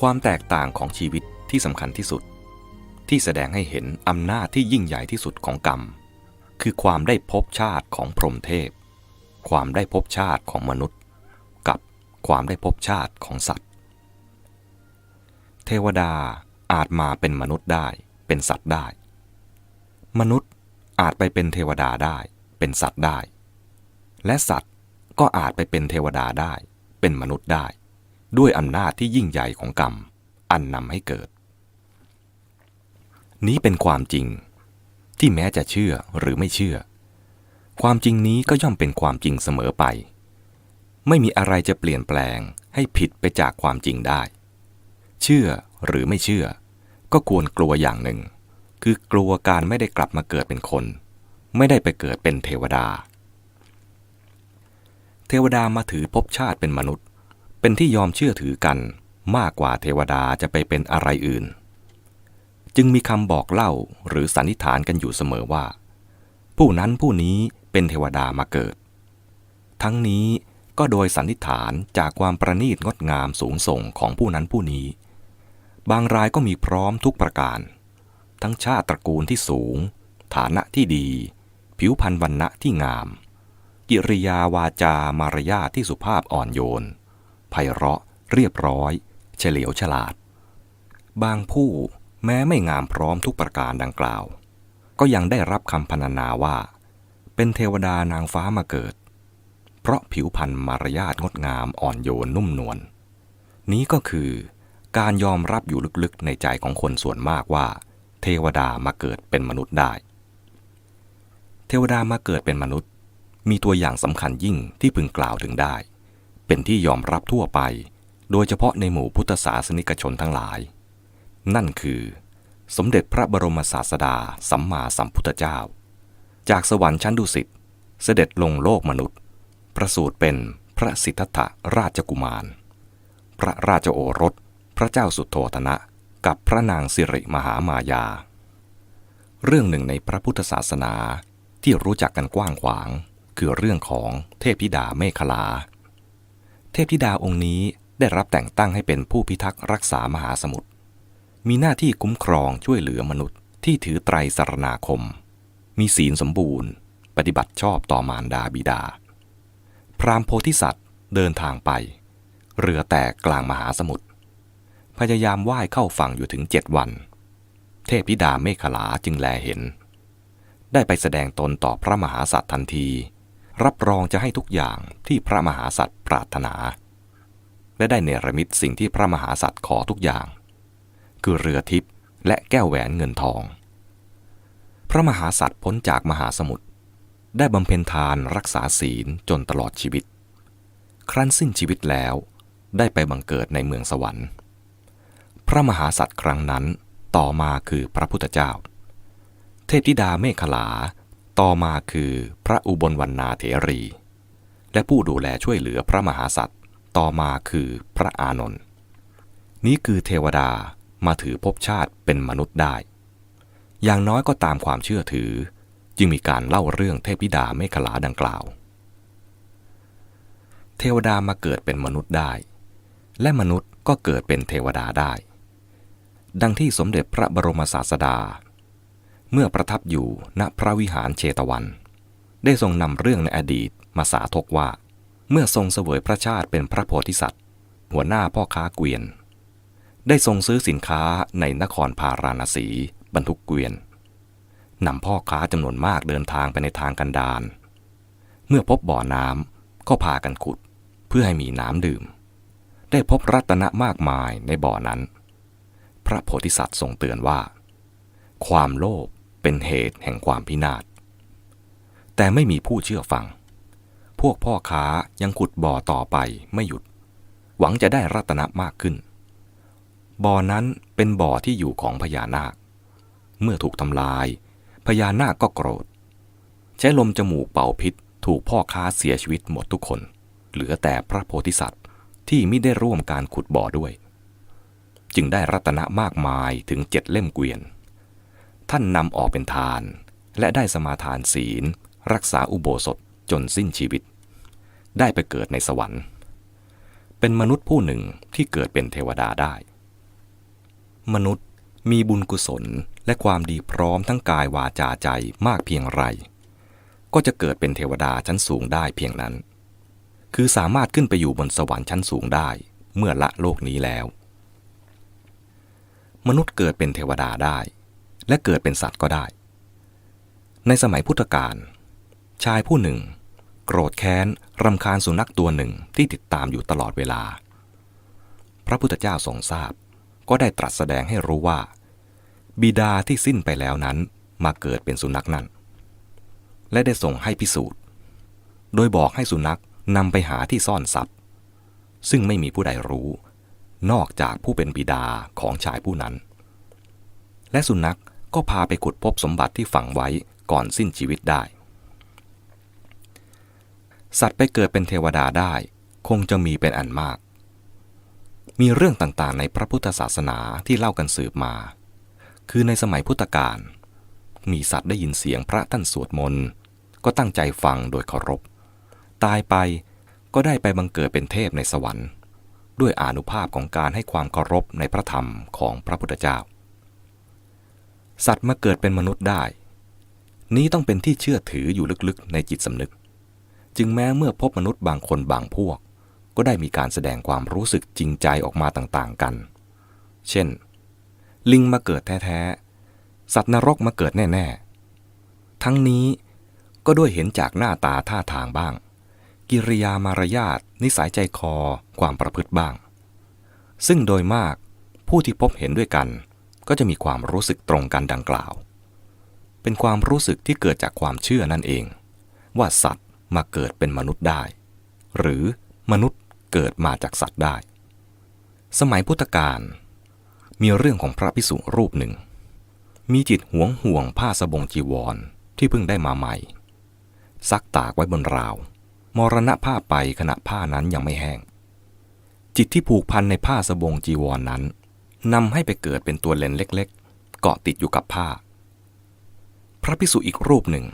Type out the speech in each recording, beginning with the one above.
ความแตกต่างของชีวิตที่สำคัญที่สุด ที่แสดงให้เห็นอำนาจที่ยิ่งใหญ่ที่สุดของกรรม คือความได้พบชาติของพรหมเทพ ความได้พบชาติของมนุษย์ กับความได้พบชาติของสัตว์ เทวดาอาจมาเป็นมนุษย์ได้เป็นสัตว์ได้ มนุษย์อาจไปเป็นเทวดาได้เป็นสัตว์ได้ และสัตว์ก็อาจไปเป็นเทวดาได้ เป็นมนุษย์ได้ ด้วยอำนาจที่ยิ่งใหญ่ของกรรม อันนำให้เกิด นี้เป็นความจริง ที่แม้จะเชื่อหรือไม่เชื่อ ความจริงนี้ก็ย่อมเป็นความจริงเสมอไป ไม่มีอะไรจะเปลี่ยนแปลงให้ผิดไปจากความจริงได้ เชื่อหรือไม่เชื่อ ก็ควรกลัวอย่างหนึ่ง คือกลัวการไม่ได้กลับมาเกิดเป็นคน ไม่ได้ไปเกิดเป็นเทวดา เทวดามาถือภพชาติเป็นมนุษย์ เป็นที่ยอมเชื่อถือกันมากกว่าเทวดาจะไปเป็นอะไรอื่น จึงมีคำบอกเล่าหรือสันนิษฐานกันอยู่เสมอว่า ผู้นั้นผู้นี้เป็นเทวดามาเกิด ทั้งนี้ก็โดยสันนิษฐานจากความประณีตงดงามสูงส่งของผู้นั้นผู้นี้ บางรายก็มีพร้อมทุกประการ ทั้งชาติตระกูลที่สูง ฐานะที่ดี ผิวพรรณวรรณะที่งาม กิริยาวาจามารยาที่สุภาพอ่อนโยน พเราะ เรียบร้อย เฉลียวฉลาด บางผู้แม้ไม่งามพร้อมทุกประการดังกล่าว ก็ยังได้รับคำพรรณนาว่า เป็นเทวดานางฟ้ามาเกิด เพราะผิวพรรณมารยาทงดงามอ่อนโยนนุ่มนวลนี้ก็คือการยอมรับอยู่ลึกๆในใจของคนส่วนมากว่า เทวดามาเกิดเป็นมนุษย์ได้ เทวดามาเกิดเป็นมนุษย์ มีตัวอย่างสำคัญยิ่งที่พึงกล่าวถึงได้ เป็นที่ยอมรับทั่วไป โดยเฉพาะในหมู่พุทธศาสนิกชนทั้งหลาย นั่นคือ สมเด็จพระบรมศาสดาสัมมาสัมพุทธเจ้า จากสวรรค์ชั้นดุสิตเสด็จลงโลกมนุษย์ ประสูติเป็นพระสิทธัตถราชกุมาร พระราชโอรส พระเจ้าสุโธธนะ กับพระนางสิริมหามายา เรื่องหนึ่งในพระพุทธศาสนาที่รู้จักกันกว้างขวาง คือเรื่องของเทพธิดาเมขลา เทพธิดาองค์นี้ได้รับแต่งตั้งให้เป็นผู้พิทักษ์รักษามหาสมุทร มีหน้าที่คุ้มครองช่วยเหลือมนุษย์ที่ถือไตรสารณาคม มีศีลสมบูรณ์ ปฏิบัติชอบต่อมารดาบิดา พรามโพธิสัตว์เดินทางไป เรือแตกกลางมหาสมุทร พยายามว่ายเข้าฝั่งอยู่ถึงเจ็ดวัน เทพธิดาเมฆขลาจึงแลเห็น ได้ไปแสดงตนต่อพระมหาสัตว์ทันที รับรองจะให้ทุกอย่างที่พระมหาสัตว์ปรารถนา และได้เนรมิตสิ่งที่พระมหาสัตว์ขอทุกอย่าง คือเรือทิพย์และแก้วแหวนเงินทอง พระมหาสัตว์พ้นจากมหาสมุทรได้บำเพ็ญทานรักษาศีลจนตลอดชีวิต ครั้นสิ้นชีวิตแล้วได้ไปบังเกิดในเมืองสวรรค์ พระมหาสัตว์ครั้งนั้นต่อมาคือพระพุทธเจ้า เทพธิดาเมขลา ต่อมาคือพระอุบลวรรณาเถรี และผู้ดูแลช่วยเหลือพระมหาสัตว์ ต่อมาคือพระอานนท์นี้คือเทวดามาถือภพชาติเป็นมนุษย์ได้ อย่างน้อยก็ตามความเชื่อถือ จึงมีการเล่าเรื่องเทพธิดาเมขลาดังกล่าว เทวดามาเกิดเป็นมนุษย์ได้ และมนุษย์ก็เกิดเป็นเทวดาได้ ดังที่สมเด็จพระบรมศาสดา เมื่อประทับอยู่ณพระวิหารเชตวัน ได้ทรงนำเรื่องในอดีตมาสาธกว่า เมื่อทรงเสวยพระชาติเป็นพระโพธิสัตว์ หัวหน้าพ่อค้าเกวียน ได้ทรงซื้อสินค้าในนครพาราณสี บรรทุกเกวียนนำพ่อค้าจำนวนมากเดินทางไปในทางกันดารเมื่อพบบ่อน้ำก็พากันขุด เพื่อให้มีน้ำดื่ม ได้พบรัตนะมากมายในบ่อนั้น พระโพธิสัตว์ทรงเตือนว่า ความโลภ เป็นเหตุแห่งความพินาศ แต่ไม่มีผู้เชื่อฟัง พวกพ่อค้ายังขุดบ่อต่อไปไม่หยุด หวังจะได้รัตนะมากขึ้น บ่อนั้นเป็นบ่อที่อยู่ของพญานาค เมื่อถูกทำลาย พญานาคก็โกรธ ใช้ลมจมูกเป่าพิษถูกพ่อค้าเสียชีวิตหมดทุกคน เหลือแต่พระโพธิสัตว์ที่ไม่ได้ร่วมการขุดบ่อด้วย จึงได้รัตนะมากมายถึงเจ็ดเล่มเกวียน ท่านนำออกเป็นทาน และได้สมาทานศีล รักษาอุโบสถจนสิ้นชีวิต ได้ไปเกิดในสวรรค์ เป็นมนุษย์ผู้หนึ่งที่เกิดเป็นเทวดาได้ มนุษย์มีบุญกุศลและความดีพร้อมทั้งกายวาจาใจมากเพียงไร ก็จะเกิดเป็นเทวดาชั้นสูงได้เพียงนั้น คือสามารถขึ้นไปอยู่บนสวรรค์ชั้นสูงได้เมื่อละโลกนี้แล้ว มนุษย์เกิดเป็นเทวดาได้ และเกิดเป็นสัตว์ก็ได้ ในสมัยพุทธกาลชายผู้หนึ่ง โกรธแค้นรำคาญสุนัขตัวหนึ่งที่ติดตามอยู่ตลอดเวลา พระพุทธเจ้าทรงทราบ ก็ได้ตรัสแสดงให้รู้ว่า บิดาที่สิ้นไปแล้วนั้นมาเกิดเป็นสุนัขนั่น และได้ส่งให้พิสูจน์ โดยบอกให้สุนัขนำไปหาที่ซ่อนทรัพย์ ซึ่งไม่มีผู้ใดรู้ นอกจากผู้เป็นบิดาของชายผู้นั้น และสุนัข ก็พาไปขุดพบสมบัติที่ฝังไว้ก่อนสิ้นชีวิตได้ สัตว์ไปเกิดเป็นเทวดาได้ คงจะมีเป็นอันมาก มีเรื่องต่างๆในพระพุทธศาสนาที่เล่ากันสืบมา คือในสมัยพุทธกาลมีสัตว์ได้ยินเสียงพระท่านสวดมนต์ ก็ตั้งใจฟังโดยเคารพ ตายไปก็ได้ไปบังเกิดเป็นเทพในสวรรค์ ด้วยอานุภาพของการให้ความเคารพในพระธรรมของพระพุทธเจ้า สัตว์มาเกิดเป็นมนุษย์ได้ นี้ต้องเป็นที่เชื่อถืออยู่ลึกๆ ในจิตสำนึก จึงแม้เมื่อพบมนุษย์บางคนบางพวก ก็ได้มีการแสดงความรู้สึกจริงใจออกมาต่างๆกัน เช่น ลิงมาเกิดแท้ๆ สัตว์นรกมาเกิดแน่ๆ ทั้งนี้ก็ด้วยเห็นจากหน้าตาท่าทางบ้าง กิริยามารยาทนิสัยใจคอความประพฤติบ้าง ซึ่งโดยมากผู้ที่พบเห็นด้วยกัน ก็จะมีความรู้สึกตรงกันดังกล่าว เป็นความรู้สึกที่เกิดจากความเชื่อนั่นเอง ว่าสัตว์มาเกิดเป็นมนุษย์ได้ หรือมนุษย์เกิดมาจากสัตว์ได้ สมัยพุทธกาลมีเรื่องของพระพิสุรูปหนึ่ง มีจิตหวงห่วงผ้าสบงจีวรที่เพิ่งได้มาใหม่ ซักตากไว้บนราว มรณะผ้าไปขณะผ้านั้นยังไม่แห้ง จิตที่ผูกพันในผ้าสบงจีวรนนั้น นำให้ไปเกิดเป็นตัวเลนเล็กๆ เกาะติดอยู่กับผ้า พระพิสุอีกรูปหนึ่ง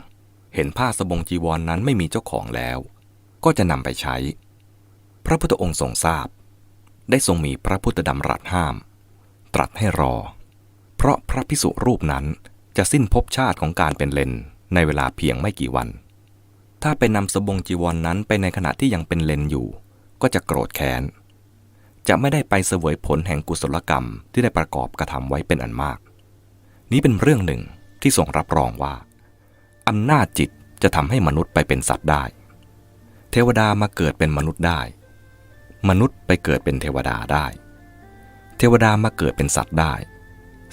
เห็นผ้าสบงจีวรนนั้นไม่มีเจ้าของแล้ว ก็จะนำไปใช้ พระพุทธองค์ทรงทราบ ได้ทรงมีพระพุทธดำรัสห้าม ตรัสให้รอ เพราะพระพิสุรูปนั้นจะสิ้นภพชาติของการเป็นเลนในเวลาเพียงไม่กี่วัน ถ้าไปนำสบงจีวรนนั้นไปในขณะที่ยังเป็นเลนอยู่ ก็จะโกรธแค้น จะไม่ได้ไปเสวยผลแห่งกุศลกรรมที่ได้ประกอบกระทำไว้เป็นอันมาก นี้เป็นเรื่องหนึ่งที่ทรงรับรองว่าอำนาจจิตจะทำให้มนุษย์ไปเป็นสัตว์ได้ เทวดามาเกิดเป็นมนุษย์ได้ มนุษย์ไปเกิดเป็นเทวดาได้ เทวดามาเกิดเป็นสัตว์ได้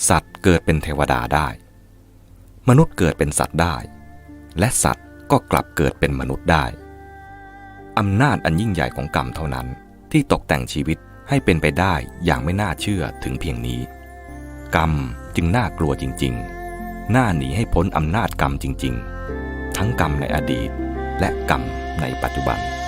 สัตว์เกิดเป็นเทวดาได้ มนุษย์เกิดเป็นสัตว์ได้ และสัตว์ก็กลับเกิดเป็นมนุษย์ได้อำนาจอันยิ่งใหญ่ของกรรมเท่านั้นที่ตกแต่งชีวิต ให้เป็นไปได้อย่างไม่น่าเชื่อถึงเพียงนี้ กรรมจึงน่ากลัวจริงๆ น่าหนีให้พ้นอำนาจกรรมจริงๆ ทั้งกรรมในอดีตและกรรมในปัจจุบัน